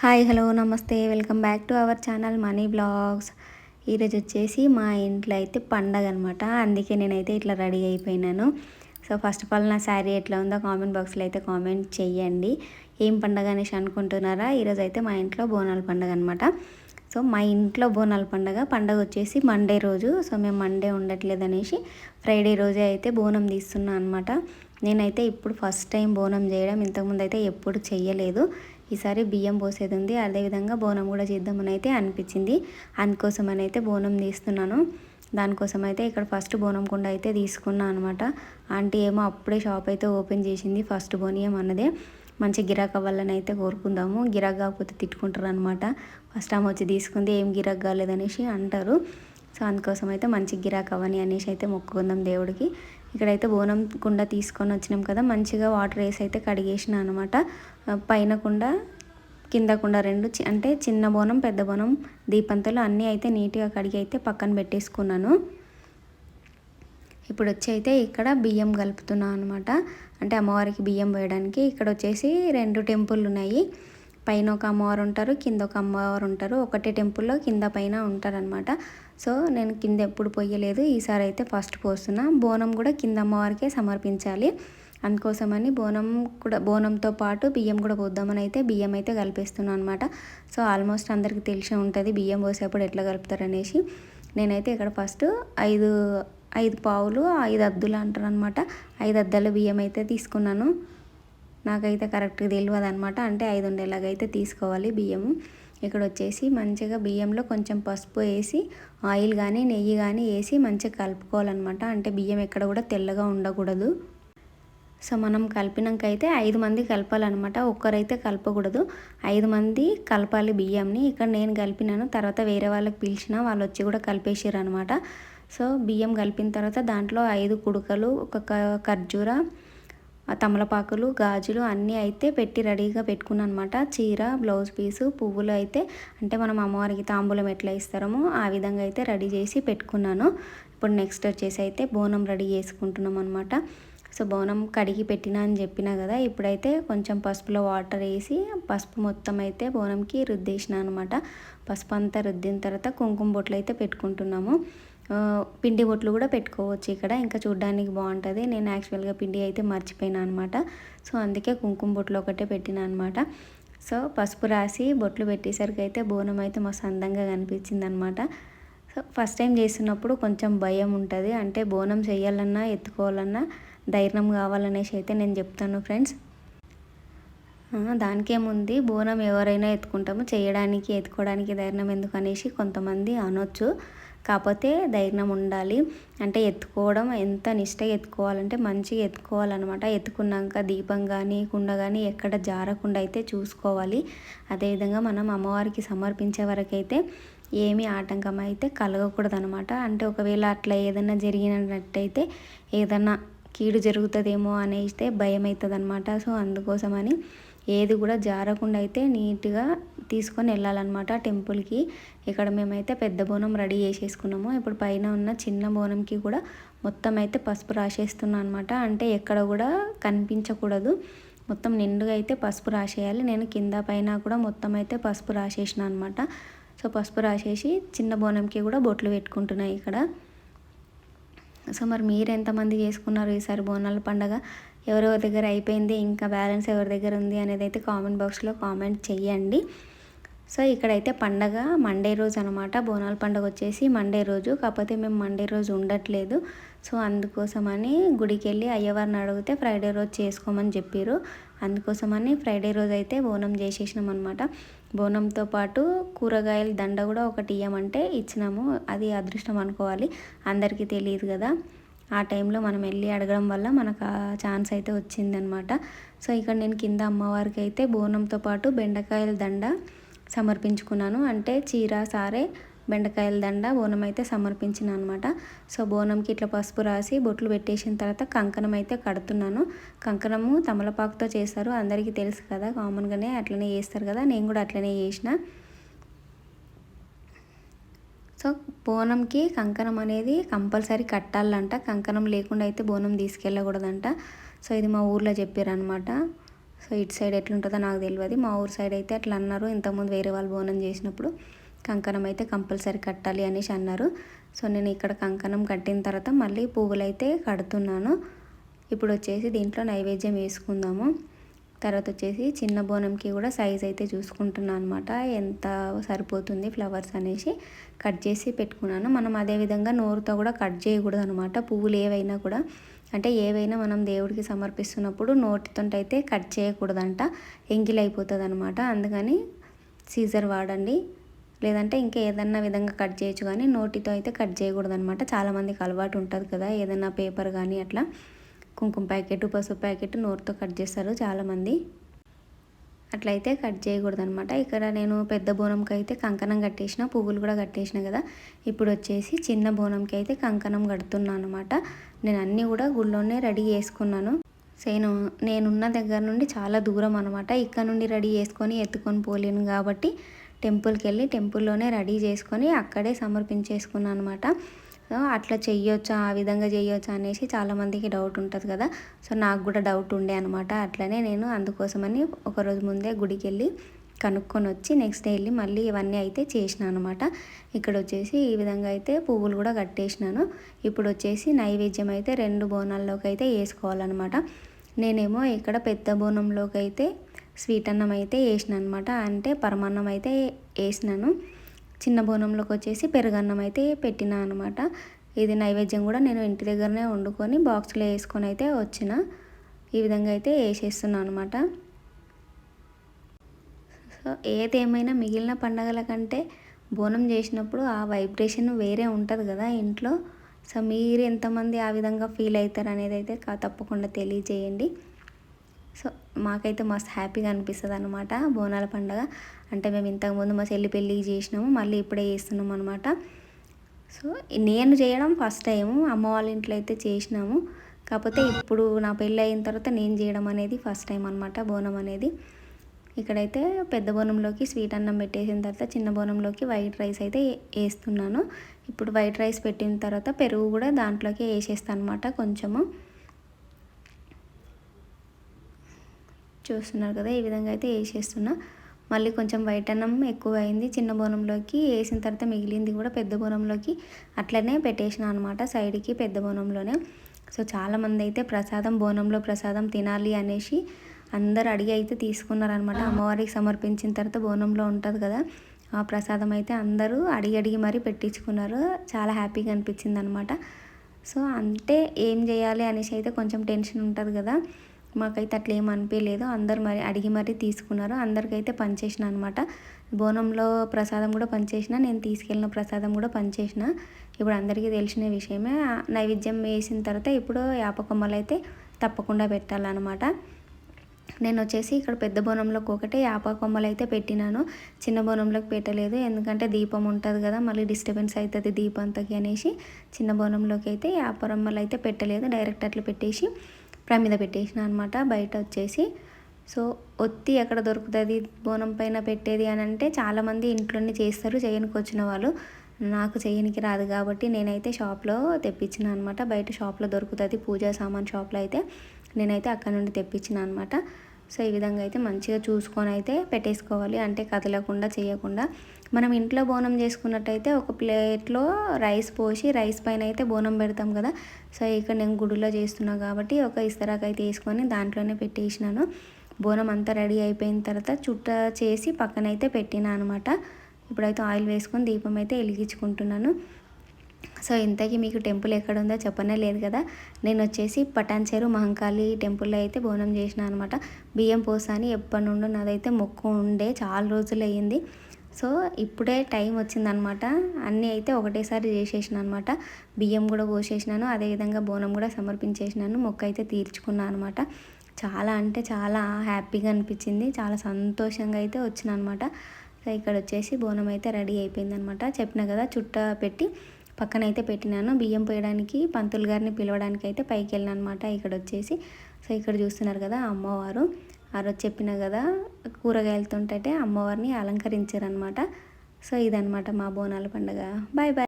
Hi hello namaste. Welcome back to our channel money blogs. ఈరోజు వచ్చేసి మా ఇంట్లో అయితే పండగ అనమాట అందుకే నేనైతే ఇట్లా రెడీ అయిపోయినాను. సో ఫస్ట్ ఆఫ్ ఆల్ నా శారీ ఎట్లా ఉందో కామెంట్ బాక్స్లో అయితే కామెంట్ చేయండి ఏం పండగ అనేసి అనుకుంటున్నారా? ఈరోజు అయితే మా ఇంట్లో బోనాల పండగ అనమాట సో మా ఇంట్లో బోనాల పండగ. పండగ వచ్చేసి మండే రోజు. సో మేము మండే ఉండట్లేదు అనేసి ఫ్రైడే రోజే అయితే బోనం తీస్తున్నాను అనమాట నేనైతే ఇప్పుడు ఫస్ట్ టైం బోనం చేయడం. ఇంతకుముందు అయితే ఎప్పుడు చెయ్యలేదు. ఈసారి బియ్యం పోసేది ఉంది అదేవిధంగా బోనం కూడా చేద్దామని అయితే అనిపించింది. అందుకోసమని అయితే బోనం తీస్తున్నాను. దానికోసం అయితే ఇక్కడ ఫస్ట్ బోనం కుండ అయితే తీసుకున్నాను అనమాట ఆంటీ ఏమో అప్పుడే షాప్ అయితే ఓపెన్ చేసింది ఫస్ట్ బోనియం అన్నదే. మంచి గిరాక్ అవ్వాలని అయితే కోరుకుందాము. గిరాక్ కాకపోతే తిట్టుకుంటారు అనమాట ఫస్ట్ ఆమె వచ్చి తీసుకుంది. ఏం గిరాక్ కాలేదనేసి అంటారు. సో అందుకోసం అయితే మంచి గిరాక్ అవ్వని అనేసి అయితే మొక్కుకుందాం దేవుడికి. ఇక్కడైతే బోనం కుండ తీసుకొని వచ్చినాం కదా మంచిగా వాటర్ వేసి అయితే కడిగేసిన అనమాట పైన కుండ కింద కుండ రెండు అంటే చిన్న బోనం పెద్ద బోనం దీపంతలు అన్నీ అయితే నీట్గా కడిగి అయితే పక్కన పెట్టేసుకున్నాను. ఇప్పుడు వచ్చి అయితే ఇక్కడ బియ్యం కలుపుతున్నాను అనమాట అంటే అమ్మవారికి బియ్యం వేయడానికి. ఇక్కడ వచ్చేసి రెండు టెంపుల్ ఉన్నాయి. పైన ఒక అమ్మవారు ఉంటారు కింద ఒక అమ్మవారు ఉంటారు ఒకటే టెంపుల్లో కింద పైన ఉంటారనమాట సో నేను కింద ఎప్పుడు పొయ్యలేదు. ఈసారి అయితే ఫస్ట్ పోస్తున్నా. బోనం కూడా కింద అమ్మవారికే సమర్పించాలి. అందుకోసమని బోనం కూడా బోనంతో పాటు బియ్యం కూడా పోద్దామని అయితే బియ్యం అయితే కలిపేస్తున్నాను అనమాట సో ఆల్మోస్ట్ అందరికీ తెలిసే ఉంటుంది బియ్యం పోసేప్పుడు ఎట్లా కలుపుతారు అనేసి నేనైతే ఇక్కడ ఫస్ట్ ఐదు ఐదు పావులు ఐదు అద్దులు అంటారు అనమాట ఐదు అద్దల బియ్యం అయితే తీసుకున్నాను. నాకైతే కరెక్ట్గా తెలియదు అనమాట అంటే ఐదు ఉండేలాగైతే తీసుకోవాలి బియ్యము. ఇక్కడ వచ్చేసి మంచిగా బియ్యంలో కొంచెం పసుపు వేసి ఆయిల్ కానీ నెయ్యి కానీ వేసి మంచిగా కలుపుకోవాలన్నమాట. అంటే బియ్యం ఎక్కడ కూడా తెల్లగా ఉండకూడదు. సో మనం కలిపినాక అయితే ఐదు మంది కలపాలన్నమాట. ఒక్కరైతే కలపకూడదు. ఐదు మంది కలపాలి బియ్యంని. ఇక్కడ నేను కలిపినాను. తర్వాత వేరే వాళ్ళకి పిలిచిన వాళ్ళు వచ్చి కూడా కలిపేసారు అనమాట సో బియ్యం కలిపిన తర్వాత దాంట్లో ఐదు కుడుకలు ఒక ఖర్జూర తమలపాకులు గాజులు అన్నీ అయితే పెట్టి రెడీగా పెట్టుకున్నాను అనమాట చీర బ్లౌజ్ పీసు పువ్వులు అయితే అంటే మనం అమ్మవారికి తాంబూలం ఎట్లా ఇస్తారో ఆ విధంగా అయితే రెడీ చేసి పెట్టుకున్నాను. ఇప్పుడు నెక్స్ట్ వచ్చేసి అయితే బోనం రెడీ చేసుకుంటున్నాం అనమాట సో బోనం కడిగి పెట్టినా అని చెప్పినా కదా ఇప్పుడైతే కొంచెం పసుపులో వాటర్ వేసి పసుపు మొత్తం అయితే బోనంకి రుద్దేసిన అనమాట. పసుపు అంతా రుద్దిన తర్వాత కుంకుమ బొట్లు అయితే పెట్టుకుంటున్నాము. పిండి బొట్లు కూడా పెట్టుకోవచ్చు ఇక్కడ. ఇంకా చూడడానికి బాగుంటుంది. నేను యాక్చువల్గా పిండి అయితే మర్చిపోయినా అనమాట సో అందుకే కుంకుమ బొట్లు ఒకటే పెట్టిన అనమాట సో పసుపు రాసి బొట్లు పెట్టేసరికి అయితే బోనం అయితే మస్తు అందంగా కనిపించింది అనమాట సో ఫస్ట్ టైం చేస్తున్నప్పుడు కొంచెం భయం ఉంటుంది. అంటే బోనం చేయాలన్నా ఎత్తుకోవాలన్నా ధైర్యం కావాలనేసి అయితే నేను చెప్తాను ఫ్రెండ్స్ దానికేముంది? బోనం ఎవరైనా ఎత్తుకుంటాము. చేయడానికి ఎత్తుకోవడానికి ధైర్యం ఎందుకు అనేసి కొంతమంది అనొచ్చు. కాకపోతే ధైర్యం ఉండాలి. అంటే ఎత్తుకోవడం ఎంత నిష్ట ఎత్తుకోవాలంటే మంచిగా ఎత్తుకోవాలన్నమాట. ఎత్తుకున్నాక దీపం కానీ కుండ కానీ ఎక్కడ జారకుండా అయితే చూసుకోవాలి. అదేవిధంగా మనం అమ్మవారికి సమర్పించే వరకైతే ఏమీ ఆటంకం అయితే కలగకూడదు అనమాట అంటే ఒకవేళ అట్లా ఏదైనా జరిగినట్టయితే ఏదన్నా కీడు జరుగుతుందేమో అనేస్తే భయం అవుతుంది అనమాట సో అందుకోసమని ఏది కూడా జారకుండా అయితే నీట్గా తీసుకొని వెళ్ళాలన్నమాట టెంపుల్కి. ఇక్కడ మేమైతే పెద్ద బోనం రెడీ చేసేసుకున్నాము. ఇప్పుడు పైన ఉన్న చిన్న బోనంకి కూడా మొత్తం అయితే పసుపు రాసేస్తున్నాను అనమాట అంటే ఎక్కడ కూడా కనిపించకూడదు. మొత్తం నిండుగా అయితే పసుపు రాసేయాలి. నేను కింద పైన కూడా మొత్తం అయితే పసుపు రాసేసిన అనమాట సో పసుపు రాసేసి చిన్న బోనంకి కూడా బొట్లు పెట్టుకుంటున్నాయి ఇక్కడ. సో మరి మీరు ఎంతమంది చేసుకున్నారు ఈసారి బోనాల పండగ? ఎవరెవరి దగ్గర అయిపోయింది ఇంకా బ్యాలెన్స్ ఎవరి దగ్గర ఉంది అనేది అయితే కామెంట్ బాక్స్లో కామెంట్ చెయ్యండి. సో ఇక్కడైతే పండగ మండే రోజు అనమాట. బోనాల పండగ వచ్చేసి మండే రోజు. కాకపోతే మేము మండే రోజు ఉండట్లేదు. సో అందుకోసమని గుడికి వెళ్ళి అయ్యవారిని అడిగితే ఫ్రైడే రోజు చేసుకోమని చెప్పారు అందుకోసమని ఫ్రైడే రోజు అయితే బోనం చేసేసినాం అనమాట. బోనంతో పాటు కూరగాయల దండ కూడా ఒకటి ఇయ్యమంటే ఇచ్చినాము. అది అదృష్టం అనుకోవాలి. అందరికీ తెలియదు కదా. ఆ టైంలో మనం వెళ్ళి అడగడం వల్ల మనకు ఆ ఛాన్స్ అయితే వచ్చిందనమాట. సో ఇక్కడ నేను కింద అమ్మవారికి అయితే బోనంతో పాటు బెండకాయల దండ సమర్పించుకున్నాను. అంటే చీర సారే బెండకాయల దండ బోనం అయితే సమర్పించిన అనమాట. సో బోనంకి ఇట్లా పసుపు రాసి బొట్లు పెట్టేసిన తర్వాత కంకణం అయితే కడుతున్నాను. కంకణము తమలపాకుతో చేస్తారు. అందరికీ తెలుసు కదా కామన్గానే అట్లనే చేస్తారు కదా నేను కూడా అట్లనే చేసిన. సో బోనంకి కంకణం అనేది కంపల్సరీ కట్టాలంట. కంకణం లేకుండా అయితే బోనం తీసుకెళ్ళకూడదంట. సో ఇది మా ఊర్లో చెప్పారనమాట సో ఇటు సైడ్ ఎట్లుంటుందో నాకు తెలియదు మా ఊరు సైడ్ అయితే అట్లా అన్నారు. ఇంతకుముందు వేరే వాళ్ళు బోనం చేసినప్పుడు కంకణం అయితే కంపల్సరీ కట్టాలి అనేసి అన్నారు. సో నేను ఇక్కడ కంకణం కట్టిన తర్వాత మళ్ళీ పువ్వులు అయితే కడుతున్నాను. ఇప్పుడు వచ్చేసి దీంట్లో నైవేద్యం వేసుకుందాము. తర్వాత వచ్చేసి చిన్న బోనంకి కూడా సైజ్ అయితే చూసుకుంటున్నాను అనమాట ఎంత సరిపోతుంది ఫ్లవర్స్ అనేసి కట్ చేసి పెట్టుకున్నాను. మనం అదేవిధంగా నోరుతో కూడా కట్ చేయకూడదు అనమాట పువ్వులు ఏవైనా కూడా. అంటే ఏవైనా మనం దేవుడికి సమర్పిస్తున్నప్పుడు నోటితో అయితే కట్ చేయకూడదంట. ఎంగిలైపోతుంది అనమాట అందుకని సీజర్ వాడండి. లేదంటే ఇంకా ఏదన్నా విధంగా కట్ చేయొచ్చు కానీ నోటితో అయితే కట్ చేయకూడదు అనమాట చాలామందికి అలవాటు ఉంటుంది కదా. ఏదైనా పేపర్ కానీ అట్లా. కుంకుమ ప్యాకెట్ పసుపు ప్యాకెట్ నోరుతో కట్ చేస్తారు చాలామంది. అట్లయితే కట్ చేయకూడదు అనమాట ఇక్కడ నేను పెద్ద బోనంకి అయితే కంకణం కట్టేసిన పువ్వులు కూడా కట్టేసిన కదా. ఇప్పుడు వచ్చేసి చిన్న బోనంకి అయితే కంకణం కడుతున్నాను అనమాట నేను అన్నీ కూడా గుళ్ళోనే రెడీ చేసుకున్నాను. సేను నేనున్న దగ్గర నుండి చాలా దూరం అనమాట ఇక్కడ నుండి రెడీ చేసుకొని ఎత్తుకొని పోలేను కాబట్టి టెంపుల్కి వెళ్ళి టెంపుల్లోనే రెడీ చేసుకొని అక్కడే సమర్పించేసుకున్నాను అనమాట అట్లా చెయ్యొచ్చా ఆ విధంగా చేయొచ్చా అనేసి చాలామందికి డౌట్ ఉంటుంది కదా. సో నాకు కూడా డౌట్ ఉండే అనమాట అట్లనే నేను అందుకోసమని ఒకరోజు ముందే గుడికి వెళ్ళి కనుక్కొని వచ్చి నెక్స్ట్ డే వెళ్ళి మళ్ళీ ఇవన్నీ అయితే చేసిన అనమాట ఇక్కడ వచ్చేసి ఈ విధంగా అయితే పువ్వులు కూడా కట్టేసినాను. ఇప్పుడు వచ్చేసి నైవేద్యం అయితే రెండు బోనాల్లోకి అయితే వేసుకోవాలన్నమాట. నేనేమో ఇక్కడ పెద్ద బోనంలోకి అయితే స్వీట్ అన్నం అయితే వేసిన అనమాట అంటే పరమాన్నం అయితే వేసినాను. చిన్న బోనంలోకి వచ్చేసి పెరుగన్నం అయితే పెట్టిన అనమాట ఇది నైవేద్యం కూడా నేను ఇంటి దగ్గరనే వండుకొని బాక్స్లో వేసుకొని అయితే వచ్చిన. ఈ విధంగా అయితే వేసేస్తున్నాను అనమాట సో ఏదేమైనా మిగిలిన పండగల కంటే బోనం చేసినప్పుడు ఆ వైబ్రేషన్ వేరే ఉంటుంది కదా ఇంట్లో. సో మీరు ఎంతమంది ఆ విధంగా ఫీల్ అవుతారు అనేది అయితే తప్పకుండా తెలియజేయండి. సో మాకైతే మస్తు హ్యాపీగా అనిపిస్తుంది అనమాట బోనాల పండగ. అంటే మేము ఇంతకుముందు మా చెల్లి పెళ్ళి చేసినాము మళ్ళీ ఇప్పుడే చేస్తున్నాం అనమాట సో నేను చేయడం ఫస్ట్ టైము అమ్మ వాళ్ళ ఇంట్లో అయితే చేసినాము. కాకపోతే ఇప్పుడు నా పెళ్ళి అయిన తర్వాత నేను చేయడం అనేది ఫస్ట్ టైం అనమాట బోనం అనేది. ఇక్కడైతే పెద్ద బోనంలోకి స్వీట్ అన్నం పెట్టేసిన తర్వాత చిన్న బోనంలోకి వైట్ రైస్ అయితే వేస్తున్నాను. ఇప్పుడు వైట్ రైస్ పెట్టిన తర్వాత పెరుగు కూడా దాంట్లోకి వేసేస్తాను అనమాట కొంచెము. చూస్తున్నారు కదా ఈ విధంగా అయితే వేసేస్తున్నా. మళ్ళీ కొంచెం వైట్ అన్నం ఎక్కువ అయింది చిన్న బోనంలోకి వేసిన తర్వాత మిగిలింది కూడా పెద్ద బోనంలోకి అట్లనే పెట్టేసిన అనమాట సైడ్కి పెద్ద బోనంలోనే. సో చాలామంది అయితే ప్రసాదం బోనంలో ప్రసాదం తినాలి అనేసి అందరు అడిగి అయితే తీసుకున్నారనమాట అమ్మవారికి సమర్పించిన తర్వాత బోనంలో ఉంటుంది కదా ఆ ప్రసాదం అయితే అందరూ అడిగి అడిగి మరీ పెట్టించుకున్నారు. చాలా హ్యాపీగా అనిపించింది అనమాట సో అంటే ఏం చేయాలి అనేసి అయితే కొంచెం టెన్షన్ ఉంటుంది కదా. మాకైతే అట్లా ఏం అనిపించలేదు అందరు మరి అడిగి మరీ తీసుకున్నారు. అందరికైతే పనిచేసిన అనమాట బోనంలో ప్రసాదం కూడా పనిచేసిన నేను తీసుకెళ్ళిన ప్రసాదం కూడా పనిచేసిన. ఇప్పుడు అందరికీ తెలిసిన విషయమే. నైవేద్యం వేసిన తర్వాత ఇప్పుడు యాపకొమ్మలు అయితే తప్పకుండా పెట్టాలన్నమాట. నేను వచ్చేసి ఇక్కడ పెద్ద బోనంలోకి ఒకటే యాప కొమ్మలు అయితే పెట్టినాను. చిన్న బోనంలోకి పెట్టలేదు. ఎందుకంటే దీపం ఉంటుంది కదా మళ్ళీ డిస్టర్బెన్స్ అవుతుంది దీపంతకి అనేసి చిన్న బోనంలోకి అయితే యాపరమ్మలు అయితే పెట్టలేదు. డైరెక్ట్ అట్లా పెట్టేసి ప్రమిద పెట్టేసిన అనమాట బయట వచ్చేసి. సో ఒత్తి ఎక్కడ దొరుకుతుంది బోనం పైన పెట్టేది అని అంటే చాలామంది ఇంట్లోనే చేస్తారు చేయనికి వచ్చిన వాళ్ళు. నాకు చేయనికి రాదు కాబట్టి నేనైతే షాప్లో తెప్పించిన అనమాట బయట షాప్లో దొరుకుతుంది పూజా సామాన్ షాప్లో అయితే నేనైతే అక్కడ నుండి తెప్పించిన అనమాట సో ఈ విధంగా అయితే మంచిగా చూసుకొని అయితే పెట్టేసుకోవాలి. అంటే కదలకుండా చేయకుండా. మనం ఇంట్లో బోనం చేసుకున్నట్టయితే ఒక ప్లేట్లో రైస్ పోసి రైస్ పైన అయితే బోనం పెడతాం కదా. సో ఇక్కడ నేను గుడిలో చేస్తున్నా కాబట్టి ఒక ఇస్తరాకు అయితే వేసుకొని దాంట్లోనే పెట్టేసినాను. బోనం అంతా రెడీ అయిపోయిన తర్వాత చుట్ట చేసి పక్కనైతే పెట్టినా అనమాట. ఇప్పుడైతే ఆయిల్ వేసుకొని దీపం అయితే వెలిగించుకుంటున్నాను. సో ఇంతకీ మీకు టెంపుల్ ఎక్కడ ఉందో చెప్పనే లేదు కదా. నేను వచ్చేసి పటాన్చేరు మహంకాళి టెంపుల్లో అయితే బోనం చేసిన అనమాట బియ్యం పోసాని ఎప్పటి నుండో నాదైతే మొక్కు ఉండే చాలా రోజులు అయ్యింది. సో ఇప్పుడే టైం వచ్చిందనమాట అన్నీ అయితే ఒకటేసారి చేసేసిన అనమాట బియ్యం కూడా పోసేసినాను అదేవిధంగా బోనం కూడా సమర్పించేసినాను మొక్క అయితే తీర్చుకున్నాను అనమాట చాలా అంటే చాలా హ్యాపీగా అనిపించింది చాలా సంతోషంగా అయితే వచ్చిన అనమాట సో ఇక్కడ వచ్చేసి బోనం అయితే రెడీ అయిపోయిందనమాట చెప్పిన కదా చుట్ట పెట్టి పక్కన అయితే పెట్టినాను. బియ్యం పోయడానికి పంతులు గారిని పిలవడానికి అయితే పైకి వెళ్ళిన అనమాట ఇక్కడ వచ్చేసి సో ఇక్కడ చూస్తున్నారు కదా అమ్మవారు. ఆ రోజు చెప్పిన కదా కూరగాయలతో అమ్మవారిని అలంకరించారనమాట. సో ఇదనమాట మా బోనాల పండుగ. Bye bye.